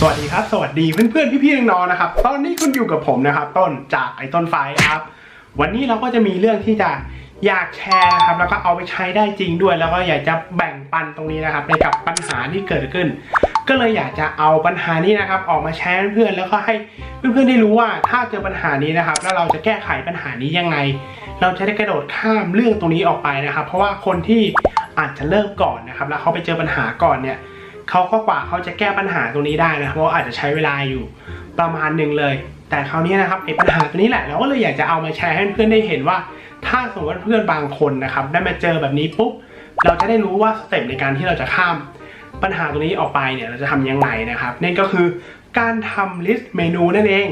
สวัสดีครับ สวัสดีเพื่อนๆ พี่ๆ น้องๆ นะครับ ตอนนี้คุณอยู่กับผมนะครับ ต้นจากไอ้ต้นไฟครับ วันนี้เราก็จะมีเรื่องที่จะอยากแชร์นะครับ แล้วก็เอาไปใช้ได้จริงด้วย แล้วก็อยากจะแบ่งปันตรงนี้นะครับในกับปัญหาที่เกิดขึ้น ก็เลยอยากจะเอาปัญหานี้นะครับ ออกมาแชร์เพื่อนๆ แล้วก็ให้เพื่อนๆ ได้รู้ว่าถ้าเจอปัญหานี้นะครับ แล้วเราจะแก้ไขปัญหานี้ยังไง เราจะได้กระโดดข้ามเรื่องตรงนี้ออกไปนะครับ เพราะว่าคนที่อาจจะเริ่มก่อนนะครับ แล้วเขาไปเจอปัญหาก่อนเนี่ย เขาก็กว่าเขาจะแก้ปัญหาตรงนี้ได้นะเพราะอาจจะใช้เวลาอยู่ประมาณหนึ่งเลย แต่คราวนี้นะครับไอ้ปัญหาตัวนี้แหละเราก็เลยอยากจะเอามาแชร์ให้เพื่อนได้เห็นว่า ถ้าสมมติว่าเพื่อนบางคนนะครับได้มาเจอแบบนี้ปุ๊บเราจะได้รู้ว่าสเต็ปในการที่เราจะข้ามปัญหาตรงนี้ออกไปเนี่ยเราจะทำยังไงนะครับนั่นก็คือการทำลิสต์เมนูนั่นเอง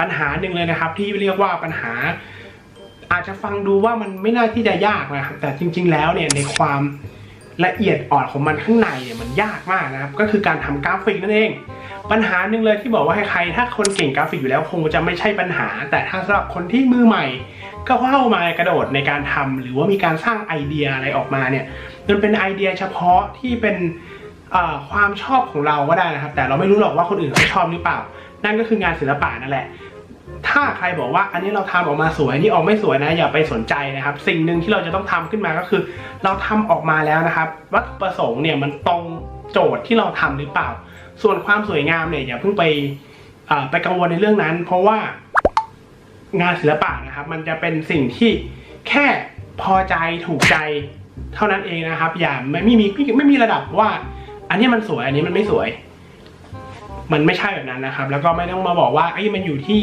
ปัญหาหนึ่งเลยนะครับ ที่เรียกว่าปัญหา อาจจะฟังดูว่ามันไม่น่าที่จะยากนะครับแต่จริง ๆ แล้วเนี่ยในความ ละเอียดอ่อนของมันข้างในเนี่ยมันยากมากนะครับ ก็คือการทำกราฟิกนั่นเอง ปัญหาหนึ่งเลยที่บอกว่าใครๆถ้าคนเก่งกราฟิกอยู่แล้วคงจะไม่ใช่ปัญหา แต่ถ้าสำหรับคนที่มือใหม่ ก็เข้ามากระโดดในการทำหรือว่ามีการสร้างไอเดียอะไรออกมาเนี่ยมันเป็นไอเดียเฉพาะที่เป็นความชอบของเราก็ได้นะครับ แต่เราไม่รู้หรอกว่าคนอื่นเขาชอบหรือเปล่า นั่นก็คืองานศิลปะนั่นแหละ ถ้าใครบอกว่าอันนี้เราทำออกมาสวยนนี้ออกไม่สวยนะอย่าไปสนใจนะครับ สิ่งหนึ่งที่เราจะต้องทำขึ้นมาก็คือ เราทำออกมาแล้วนะครับวัตถุประสงค์เนี่ยมันตรงโจทย์ที่เราทำหรือเปล่า ส่วนความสวยงามเนี่ยอย่าเพิ่งไปไปกังวลในเรื่องนั้น เพราะว่างานศิลปะนะครับ มันจะเป็นสิ่งที่แค่พอใจถูกใจเท่านั้นเองนะครับ อย่าไม่มีไม่มีระดับว่า อันนี้มันสวยอันนี้มันไม่สวย มันไม่ใช่แบบนั้นนะครับ แล้วก็ไม่ต้องมาบอกว่าไอ้มันอยู่ที่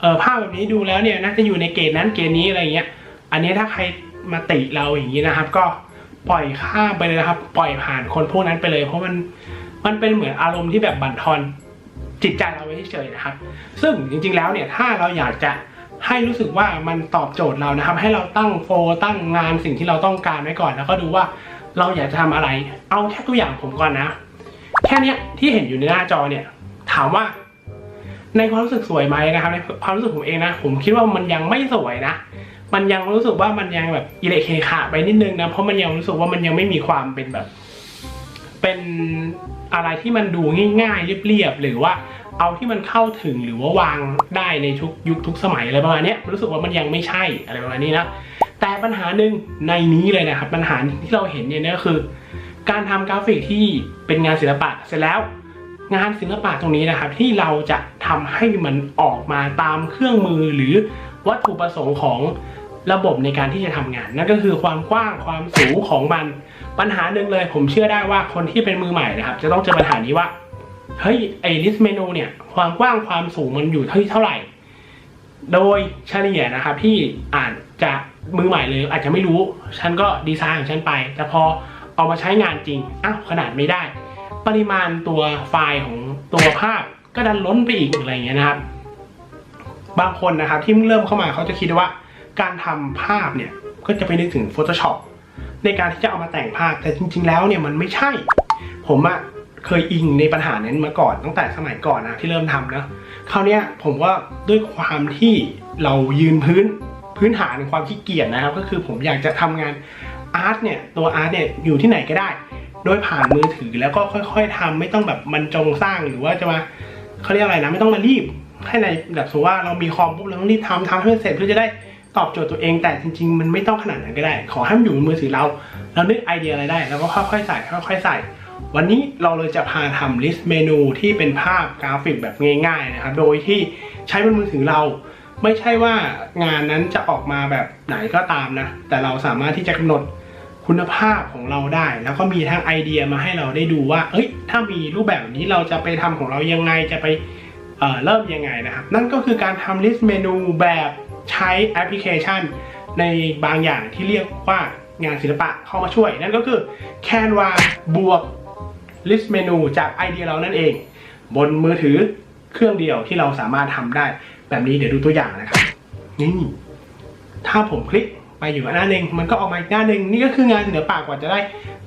เออภาพแบบนี้ดูแล้วเนี่ยน่าจะอยู่ในเกณฑ์นั้นเกณฑ์นี้อะไรเงี้ย อันนี้ถ้าใครมาติเราอย่างนี้นะครับ ก็ปล่อยข้ามไปเลยนะครับ ปล่อยผ่านคนพวกนั้นไปเลย เพราะมันมันเป็นเหมือนอารมณ์ที่แบบบั่นทอนจิตใจเราไว้เฉยนะครับ ซึ่งจริงๆแล้วเนี่ยถ้าเราอยากจะให้รู้สึกว่ามันตอบโจทย์เรานะครับ ให้เราตั้งโฟลตั้งงานสิ่งที่เราต้องการไว้ก่อนแล้วก็ดูว่าเราอยากจะทำอะไร เอาแค่ตัวอย่างผมก่อนนะ แค่นี้ที่เห็นอยู่ในหน้าจอเนี่ย ถามว่า ในความรู้สึกสวยไหมนะครับในความรู้สึกผมเองนะ ผมคิดว่ามันยังไม่สวยนะ มันยังรู้สึกว่ามันยังแบบอิเล็กเคขาไปนิดนึงนะ เพราะมันยังรู้สึกว่ามันยังไม่มีความเป็นแบบ เป็นอะไรที่มันดูง่ายๆเรียบๆหรือว่าเอาที่มันเข้าถึงหรือว่าวางได้ในทุกยุคทุกสมัยอะไรประมาณนี้รู้สึกว่ามันยังไม่ใช่อะไรประมาณนี้นะแต่ปัญหาหนึ่งในนี้เลยนะครับ ปัญหาที่เราเห็นเนี่ยก็คือ การทำกราฟิกที่เป็นงานศิลปะเสร็จแล้ว งานศิลปะตรงนี้นะครับ ที่เราจะทำให้มันออกมาตามเครื่องมือหรือวัตถุประสงค์ของระบบในการที่จะทำงาน นั่นก็คือความกว้างความสูงของมันปัญหาหนึ่งเลย ผมเชื่อได้ว่าคนที่เป็นมือใหม่นะครับ จะต้องเจอปัญหานี้ว่าเฮ้ยไอลิสเมนูเนี่ยความกว้างความสูงมันอยู่ที่เท่าไหร่ โดยเฉลี่ยนะครับที่อาจจะมือใหม่เลยอาจจะไม่รู้ ฉันก็ดีไซน์ของฉันไป แต่พอเอามาใช้งานจริงอ้าวขนาดไม่ได้ ปริมาณตัวไฟล์ของตัวภาพก็ดันล้นไปอีกอะไรอย่างเงี้ยนะครับ บางคนนะครับที่เริ่มเข้ามาเขาจะคิดว่า การทำภาพเนี่ยก็จะไปนึกถึง Photoshop ในการที่จะเอามาแต่งภาพแต่จริง ๆ แล้วเนี่ยมันไม่ใช่ ผมอะเคยอิงในปัญหานั้นมาก่อนตั้งแต่สมัยก่อนนะที่เริ่มทำนะคราวเนี้ยผมว่าด้วยความที่เรายืนพื้นพื้นฐานความขี้เกียจนะครับ ก็คือผมอยากจะทำงานอาร์ตเนี่ยตัวอาร์ตเนี่ยอยู่ที่ไหนก็ได้ โดยผ่านมือถือแล้วก็ค่อย ๆทำไม่ต้องแบบมันจงสร้างหรือว่าจะมาเขาเรียกอะไรนะไม่ต้องมารีบ ให้ในแบบสมมติว่าเรามีคอมปุ๊บเราต้องรีบทำทำให้มันเสร็จเพื่อจะได้ตอบโจทย์ตัวเอง แต่จริง ๆ มันไม่ต้องขนาดนั้นก็ได้ ขอให้มันอยู่บนมือถือเรา เรานึกไอเดียอะไรได้แล้วก็ค่อยๆใส่ค่อยๆใส่ วันนี้เราเลยจะพาทำลิสต์เมนูที่เป็นภาพกราฟิกแบบง่ายๆนะครับโดยที่ใช้บนมือถือเราไม่ใช่ว่างานนั้นจะออกมาแบบไหนก็ตามนะ แต่เราสามารถที่จะกำหนด คุณภาพของเราได้ แล้วก็มีทั้งไอเดียมาให้เราได้ดูว่า เอ้ย ถ้ามีรูปแบบนี้เราจะไปทำของเรายังไงจะไปเเริ่มยังไงนะครับ นั่นก็คือการทำลิสต์เมนูแบบใช้แอปพลิเคชัน ในบางอย่างที่เรียกว่างานศิลปะเข้ามาช่วย นั่นก็คือ Canva บวก list เมนูจากไอเดียเรานั่นเอง บนมือถือเครื่องเดียวที่เราสามารถทำได้ แบบนี้เดี๋ยวดูตัวอย่างนะครับนี่ถ้าผมคลิก ไปอยู่หน้าหนึ่งมันก็ออกมาอีกหน้าหนึ่งนี่ก็คืองานศิลปะกว่าจะได้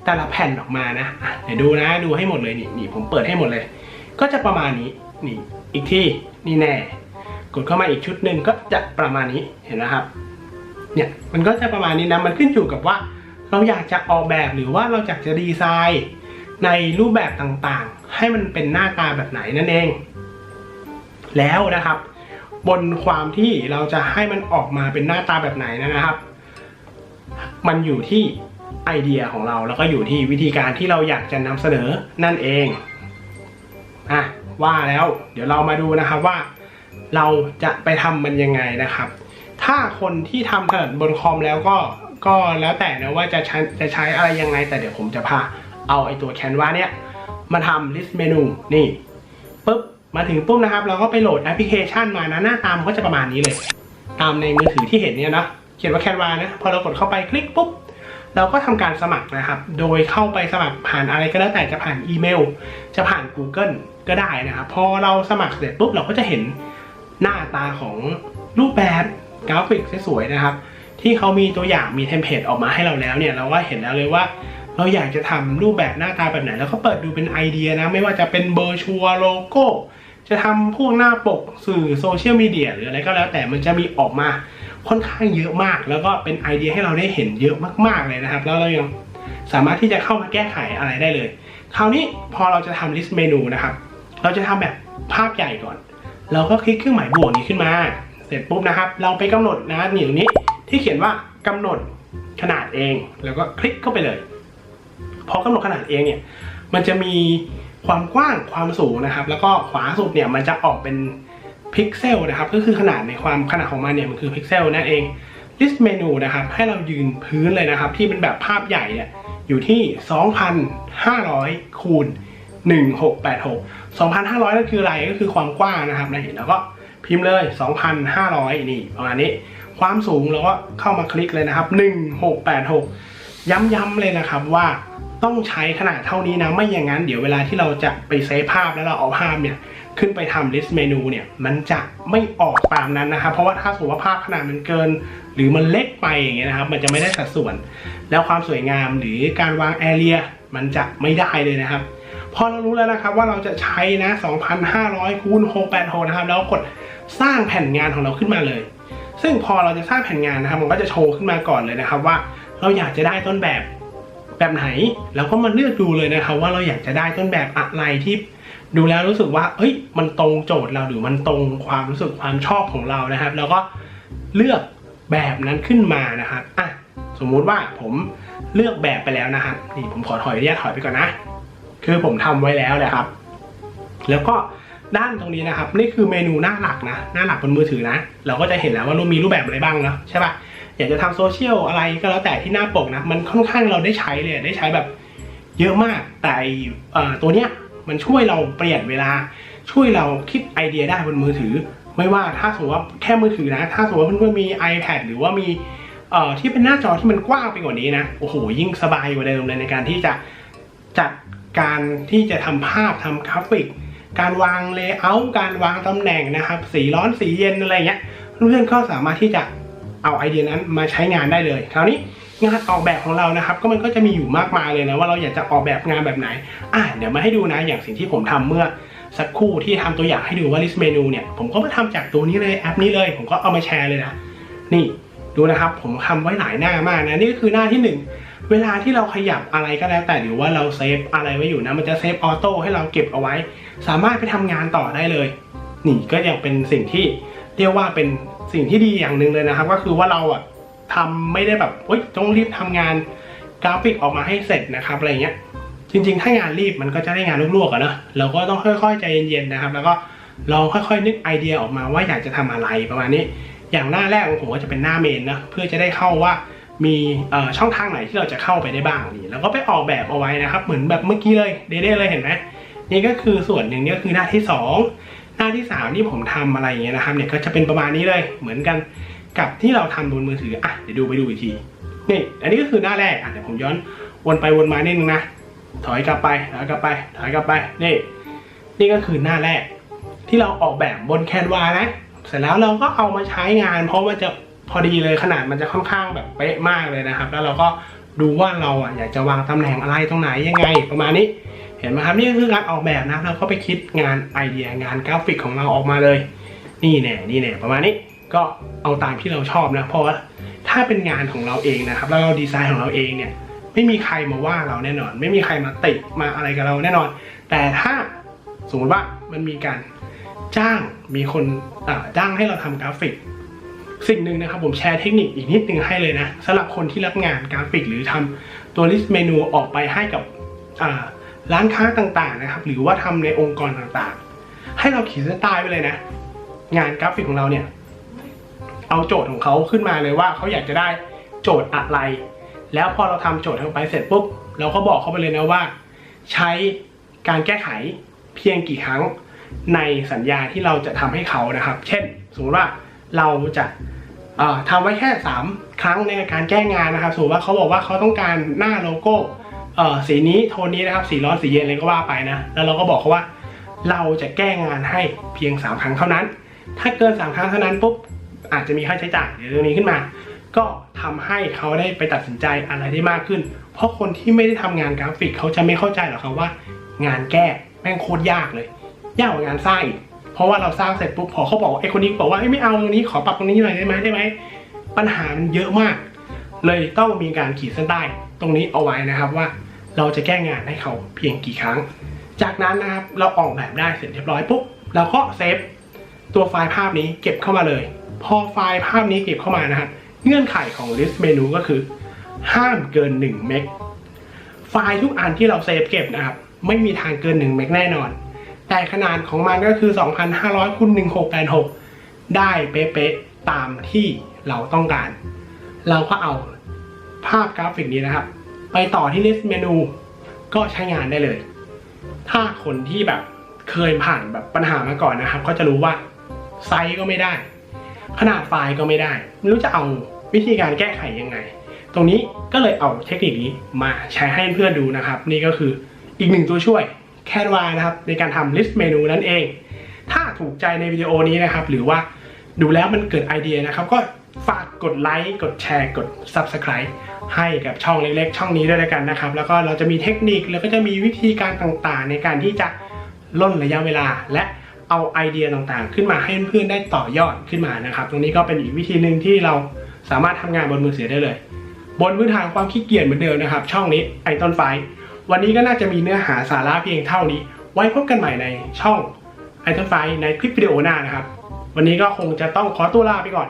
แต่ละแผ่นออกมานะเดี๋ยวดูนะดูให้หมดเลยนี่นี่ผมเปิดให้หมดเลย ก็จะประมาณนี้นี่อีกที่นี่แน่ กดเข้ามาอีกชุดหนึ่งก็จะประมาณนี้เห็นนะครับเนี่ยมันก็จะประมาณนี้นะมันขึ้นอยู่กับว่า เราอยากจะออกแบบหรือว่าเราอยากจะดีไซน์ในรูปแบบต่างๆ ให้มันเป็นหน้าตาแบบไหนนั่นเอง แล้วนะครับ บนความที่เราจะให้มันออกมาเป็นหน้าตาแบบไหนนะครับ มันอยู่ที่ไอเดียของเราแล้วก็อยู่ที่วิธีการที่เราอยากจะนำเสนอนั่นเองอะว่าแล้วเดี๋ยวเรามาดูนะครับว่า เราจะไปทำมันยังไงนะครับ ถ้าคนที่ทำถนัดบนคอมแล้วก็ก็แล้วแต่นะว่าจะใช้จะใช้อะไรยังไง แต่เดี๋ยวผมจะพาเอาไอตัวแคนวาเนี้ยมาทำ list menu นี่ปุ๊บมาถึงปุ๊บนะครับ เราก็ไปโหลดแอปพลิเคชันมานะหน้าตามก็จะประมาณนี้เลย ตามในมือถือที่เห็นเนี่ยนะ ขียนว่าแคนวานะพอเรากดเข้าไปคลิกปุ๊บเราก็ทำการสมัครนะครับ โดยเข้าไปสมัครผ่านอะไรก็แล้วแต่จะผ่านอีเมล จะผ่าน Google ก็ได้นะครับ พอเราสมัครเสร็จปุ๊บเราก็จะเห็นหน้าตาของรูปแบบกราฟิกสวยๆนะครับ ที่เขามีตัวอย่างมีเทมเพลตออกมาให้เราแล้วเนี่ยเราก็เห็นแล้วเลยว่า เราอยากจะทำรูปแบบหน้าตาแบบไหน แล้วก็เปิดดูเป็นไอเดียนะ ไม่ว่าจะเป็นเบอร์ชัวโลโก้จะทำพวกหน้าปกสื่อโซเชียลมีเดียหรืออะไรก็แล้วแต่มันจะมีออกมา ค่อนข้างเยอะมาก แล้วก็เป็นไอเดียให้เราได้เห็นเยอะมากๆเลยนะครับ แล้วเรายังสามารถที่จะเข้ามาแก้ไขอะไรได้เลย คราวนี้พอเราจะทำลิสต์เมนูนะครับ เราจะทำแบบภาพใหญ่ก่อน เราก็คลิกเครื่องหมายบวกนี้ขึ้นมา เสร็จปุ๊บนะครับ เราไปกำหนดนะนี่ตรงนี้ที่เขียนว่ากำหนดขนาดเอง แล้วก็คลิกเข้าไปเลย พอกำหนดขนาดเองเนี่ย มันจะมีความกว้างความสูงนะครับ แล้วก็ขวาสุดเนี่ยมันจะออกเป็น พิกเซลนะครับก็คือขนาดในความขนาดของมันเนี่ยมันคือพิกเซลนั่นเอง list menu นะครับให้เรายืนพื้นเลยนะครับ ที่เป็นแบบภาพใหญ่เนี่ยอยู่ที่ 2,500 คูณ 1686 2,500 นั่นคืออะไรก็คือความกว้างนะครับนะเห็นแล้วก็พิมพ์เลย 2,500 นี่ประมาณนี้ ความสูงเราก็เข้ามาคลิกเลยนะครับ 1686 ย้ำๆเลยนะครับว่าต้องใช้ขนาดเท่านี้นะไม่อย่างนั้นเดี๋ยวเวลาที่เราจะไปเซฟภาพแล้วเราเอาภาพเนี่ย ขึ้นไปทำ list menu เนี่ยมันจะไม่ออกตามนั้นนะครับ เพราะว่าถ้าสมมติว่าภาพขนาดมันเกิน หรือมันเล็กไปอย่างเงี้ยนะครับ มันจะไม่ได้สัดส่วน แล้วความสวยงามหรือการวาง area มันจะไม่ได้เลยนะครับ พอเรารู้แล้วนะครับว่าเราจะใช้นะ 2,500คูณ686นะครับแล้วกดสร้างแผ่นงานของเราขึ้นมาเลย ซึ่งพอเราจะสร้างแผ่นงานนะครับมันก็จะโชว์ขึ้นมาก่อนเลยนะครับว่าเราอยากจะได้ต้นแบบแบบไหน แล้วก็มาเลือกดูเลยนะครับว่าเราอยากจะได้ต้นแบบอะไรที่ ดูแล้วรู้สึกว่าเอ้ยมันตรงโจทย์เราหรือมันตรงความรู้สึกความชอบของเรานะครับ แล้วก็เลือกแบบนั้นขึ้นมานะครับอะสมมุติว่าผมเลือกแบบไปแล้วนะครับนี่ผมขอถอยอนุญาตถอยไปก่อนนะ คือผมทำไว้แล้วแหละครับ แล้วก็ด้านตรงนี้นะครับ นี่คือเมนูหน้าหลักนะ หน้าหลักบนมือถือนะ เราก็จะเห็นแล้วว่าเรามีรูปแบบอะไรบ้างนะใช่ปะอยากจะทำโซเชียลอะไรก็แล้วแต่ที่หน้าปกนะ มันค่อนข้างเราได้ใช้เลยได้ใช้แบบเยอะมากแต่ตัวเนี้ย มันช่วยเราเปลี่ยนเวลา ช่วยเราคิดไอเดียได้บนมือถือ ไม่ว่าถ้าสมมติว่าแค่มือถือนะ ถ้าสมมติว่าเพื่อนๆมี iPad หรือว่ามีเอ่อที่เป็นหน้าจอที่มันกว้างไปกว่านี้นะโอ้โหยิ่งสบายกว่าเดิมเลยในการที่จะจัดการที่จะทำภาพทำกราฟิก การวางเลเยอร์การวางตำแหน่งนะครับ สีร้อนสีเย็นอะไรเงี้ยเพื่อนๆก็สามารถที่จะเอาไอเดียนั้นมาใช้งานได้เลย คราวนี้ งานออกแบบของเรานะครับ ก็มันก็จะมีอยู่มากมายเลยนะว่าเราอยากจะออกแบบงานแบบไหนอะเดี๋ยวมาให้ดูนะอย่างสิ่งที่ผมทำเมื่อสักครู่ที่ทำตัวอย่างให้ดูว่า list menu เนี่ยผมก็มาทำจากตัวนี้เลยแอปนี้เลย ผมก็เอามาแชร์เลยนะนี่ดูนะครับผมทำไว้หลายหน้ามากนะนี่ก็คือหน้าที่หนึ่งเวลาที่เราขยับอะไรก็แล้วแต่หรือว่าเราเซฟอะไรไว้อยู่นะมันจะเซฟออโต้ให้เราเก็บเอาไว้ สามารถไปทำงานต่อได้เลย นี่ก็ยังเป็นสิ่งที่เรียกว่าเป็นสิ่งที่ดีอย่างหนึ่งเลยนะครับ ก็คือว่าเราอะ ทำไม่ได้แบบเฮ้ยต้องรีบทำงานกราฟิกออกมาให้เสร็จนะครับอะไรเงี้ยจริง ๆ ถ้างานรีบมันก็จะได้งานลวกๆอะเนอะเราก็ต้องค่อยๆใจเย็นๆนะครับ แล้วก็ลองค่อยๆนึกไอเดียออกมาว่าอยากจะทำอะไรประมาณนี้ อย่างหน้าแรกของผมก็จะเป็นหน้าเมนนะเพื่อจะได้เข้าว่ามีช่องทางไหนที่เราจะเข้าไปได้บ้างนี่แล้วก็ไปออกแบบเอาไว้นะครับ เหมือนแบบเมื่อกี้เลยเด้ๆเลยเห็นไหมนี่ก็คือส่วนหนึ่งนี่ก็คือหน้าที่สองหน้าที่สามที่ผมทำอะไรอย่างเงี้ยนะครับเนี่ยก็จะเป็นประมาณนี้เลยเหมือนกัน กับที่เราทำบนมือถืออะเดี๋ยวดูไปดูอีกทีนี่อันนี้ก็คือหน้าแรกอะเดี๋ยวผมย้อนวนไปวนมานิดนึงนะถอยกลับไปถอยกลับไปถอยกลับไปนี่นี่ก็คือหน้าแรก ที่เราออกแบบบนแคนวานะเสร็จแล้วเราก็เอามาใช้งาน เพราะมันจะพอดีเลยขนาดมันจะค่อนข้างแบบเป๊ะมากเลยนะครับ แล้วเราก็ดูว่าเราอะอยากจะวางตำแหน่งอะไรตรงไหนยังไง ประมาณนี้ เห็นไหมครับนี่ก็คือการออกแบบนะเราก็ไปคิดงานไอเดียงานกราฟิกของเราออกมาเลย นี่แน่นี่แน่ประมาณนี้ ก็เอาตามที่เราชอบนะ เพราะว่าถ้าเป็นงานของเราเองนะครับ แล้วเราดีไซน์ของเราเองเนี่ย ไม่มีใครมาว่าเราแน่นอน ไม่มีใครมาติมาอะไรกับเราแน่นอน แต่ถ้าสมมติว่ามันมีการจ้างมีคนจ้างให้เราทำกราฟิก สิ่งหนึ่งนะครับ ผมแชร์เทคนิคอีกนิดนึงให้เลยนะสำหรับคนที่รับงานกราฟิก หรือทำตัวลิสต์เมนูออกไปให้กับร้านค้าต่างๆนะครับ หรือว่าทำในองค์กรต่างๆ ให้เราขีดเส้นใต้ไปเลยนะ งานกราฟิกของเราเนี่ย เอาโจทย์ของเขาขึ้นมาเลยว่าเขาอยากจะได้โจทย์อะไร แล้วพอเราทำโจทย์ลงไปเสร็จปุ๊บเราก็บอกเขาไปเลยนะว่า ใช้การแก้ไขเพียงกี่ครั้งในสัญญาที่เราจะทำให้เขานะครับ เช่น สมมติว่าเราจะเอ่อทำไว้แค่ 3 ครั้งในการแก้งานนะครับสมมติว่าเขาบอกว่าเขาต้องการหน้าโลโก้สีนี้โทนนี้นะครับสีร้อนสีเย็นอะไรก็ว่าไปนะแล้วเราก็บอกเขาว่า เราจะแก้งานให้เพียง 3 ครั้งเท่านั้น ถ้าเกิน 3 ครั้งเท่านั้นปุ๊บ อาจจะมีค่าใช้จ่ายเดี๋ยวเรื่องนี้ขึ้นมา ก็ทำให้เขาได้ไปตัดสินใจอะไรได้มากขึ้น เพราะคนที่ไม่ได้ทำงานกราฟิกเขาจะไม่เข้าใจหรอกครับว่า งานแก้แม่งโคตรยากเลย ยากกว่างานสร้างอีกเพราะว่าเราสร้างเสร็จปุ๊บพอเขาบอกว่าไอ้คนนี้บอกว่าไม่เอาตรงนี้ขอปรับตรงนี้หน่อยได้ไหมได้ไหมปัญหามันเยอะมาก เลยต้องมีการขีดเส้นใต้ตรงนี้เอาไว้นะครับว่าเราจะแก้งานให้เขาเพียงกี่ครั้ง จากนั้นนะครับเราออกแบบได้เสร็จเรียบร้อยปุ๊บเราก็เซฟตัวไฟล์ภาพนี้เก็บเข้ามาเลย พอไฟล์ภาพนี้เก็บเข้ามานะครับเงื่อนไขของ list menu ก็คือ ห้ามเกิน 1 เมกไฟล์ทุกอันที่เราเซฟเก็บนะครับ ไม่มีทางเกิน 1 เมกแน่นอน แต่ขนาดของมันก็คือ 2,500คูณ1686 ได้เป๊ะๆ ตามที่เราต้องการ เราก็เอาภาพกราฟิกนี้นะครับ ไปต่อที่ list menu ก็ใช้งานได้เลย ถ้าคนที่แบบเคยผ่านแบบปัญหามาก่อนนะครับ ก็จะรู้ว่าไซส์ก็ไม่ได้ ขนาดไฟล์ก็ไม่ได้ ไม่รู้จะเอาวิธีการแก้ไขยังไง ตรงนี้ก็เลยเอาเทคนิคนี้มาแชร์ให้เพื่อนดูนะครับ นี่ก็คืออีกหนึ่งตัวช่วยแค่วานะครับในการทำ list menu นั่นเอง ถ้าถูกใจในวิดีโอนี้นะครับ หรือว่าดูแล้วมันเกิดไอเดียนะครับ ก็ฝากกดไลค์กดแชร์กด subscribe ให้กับช่องเล็กๆ ช่องนี้ด้วยกันนะครับ แล้วก็เราจะมีเทคนิคแล้วก็จะมีวิธีการต่างๆ ในการที่จะล่นระยะเวลาและ เอาไอเดียต่างๆ ขึ้นมาให้เพื่อนๆได้ต่อยอดขึ้นมานะครับ ตรงนี้ก็เป็นอีกวิธีหนึ่งที่เราสามารถทำงานบนมือถือได้เลย บนพื้นฐานความขี้เกียจเหมือนเดิมนะครับ ช่องนี้ไอต้นไฟ วันนี้ก็น่าจะมีเนื้อหาสาระเพียงเท่านี้ ไว้พบกันใหม่ในช่องไอต้นไฟในคลิปวิดีโอหน้านะครับ วันนี้ก็คงจะต้องขอตัวลาไปก่อน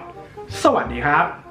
สวัสดีครับ